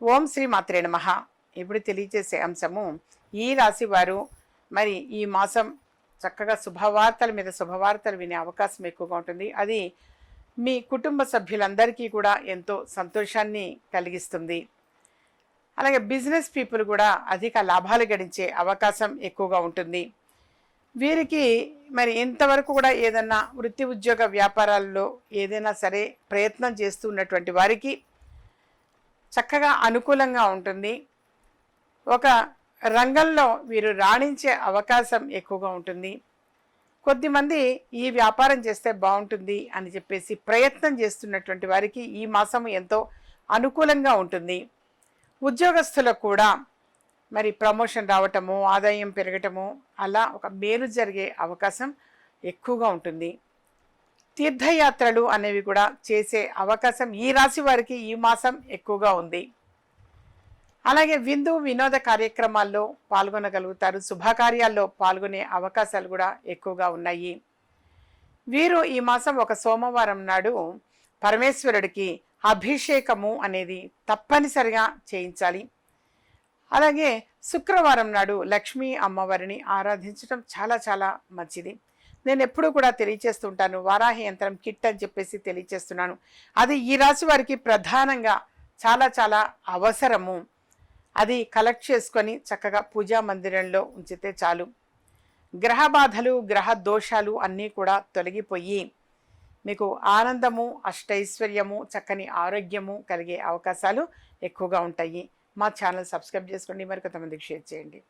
ఓం శ్రీ మాత్రే నమ. ఇప్పుడు తెలియజేసే అంశము ఈ రాశి వారు మరి ఈ మాసం చక్కగా శుభవార్తల మీద శుభవార్తలు వినే అవకాశం ఎక్కువగా ఉంటుంది. అది మీ కుటుంబ సభ్యులందరికీ కూడా ఎంతో సంతోషాన్ని కలిగిస్తుంది. అలాగే బిజినెస్ పీపుల్ కూడా అధిక లాభాలు గడించే అవకాశం ఎక్కువగా ఉంటుంది. వీరికి మరి ఇంతవరకు కూడా ఏదన్నా వృత్తి ఉద్యోగ వ్యాపారాల్లో ఏదైనా సరే ప్రయత్నం చేస్తూ ఉన్నటువంటి వారికి చక్కగా అనుకూలంగా ఉంటుంది. ఒక రంగంలో వీరు రాణించే అవకాశం ఎక్కువగా ఉంటుంది. కొద్దిమంది ఈ వ్యాపారం చేస్తే బాగుంటుంది అని చెప్పేసి ప్రయత్నం చేస్తున్నటువంటి వారికి ఈ మాసం ఎంతో అనుకూలంగా ఉంటుంది. ఉద్యోగస్తులకు కూడా మరి ప్రమోషన్ రావటము ఆదాయం పెరగటము అలా ఒక మేలు జరిగే అవకాశం ఎక్కువగా ఉంటుంది. తీర్థయాత్రలు అనేవి కూడా చేసే అవకాశం ఈ రాశి వారికి ఈ మాసం ఎక్కువగా ఉంది. అలాగే విందు వినోద కార్యక్రమాల్లో పాల్గొనగలుగుతారు. శుభకార్యాల్లో పాల్గొనే అవకాశాలు కూడా ఎక్కువగా ఉన్నాయి. వీరు ఈ మాసం ఒక సోమవారం నాడు పరమేశ్వరుడికి అభిషేకము అనేది తప్పనిసరిగా చేయించాలి. అలాగే శుక్రవారం నాడు లక్ష్మీ అమ్మవారిని ఆరాధించడం చాలా చాలా మంచిది. నేను ఎప్పుడూ కూడా తెలియచేస్తుంటాను వారాహి యంత్రం కిట్ అని చెప్పేసి తెలియచేస్తున్నాను. అది ఈ రాశి వారికి ప్రధానంగా చాలా చాలా అవసరము. అది కలెక్ట్ చేసుకొని చక్కగా పూజా మందిరంలో ఉంచితే చాలు. గ్రహ బాధలు గ్రహ దోషాలు అన్నీ కూడా తొలగిపోయి మీకు ఆనందము అష్టైశ్వర్యము చక్కని ఆరోగ్యము కలిగే అవకాశాలు ఎక్కువగా ఉంటాయి. మా ఛానల్ సబ్స్క్రైబ్ చేసుకోండి. మరికొంతమందికి షేర్ చేయండి.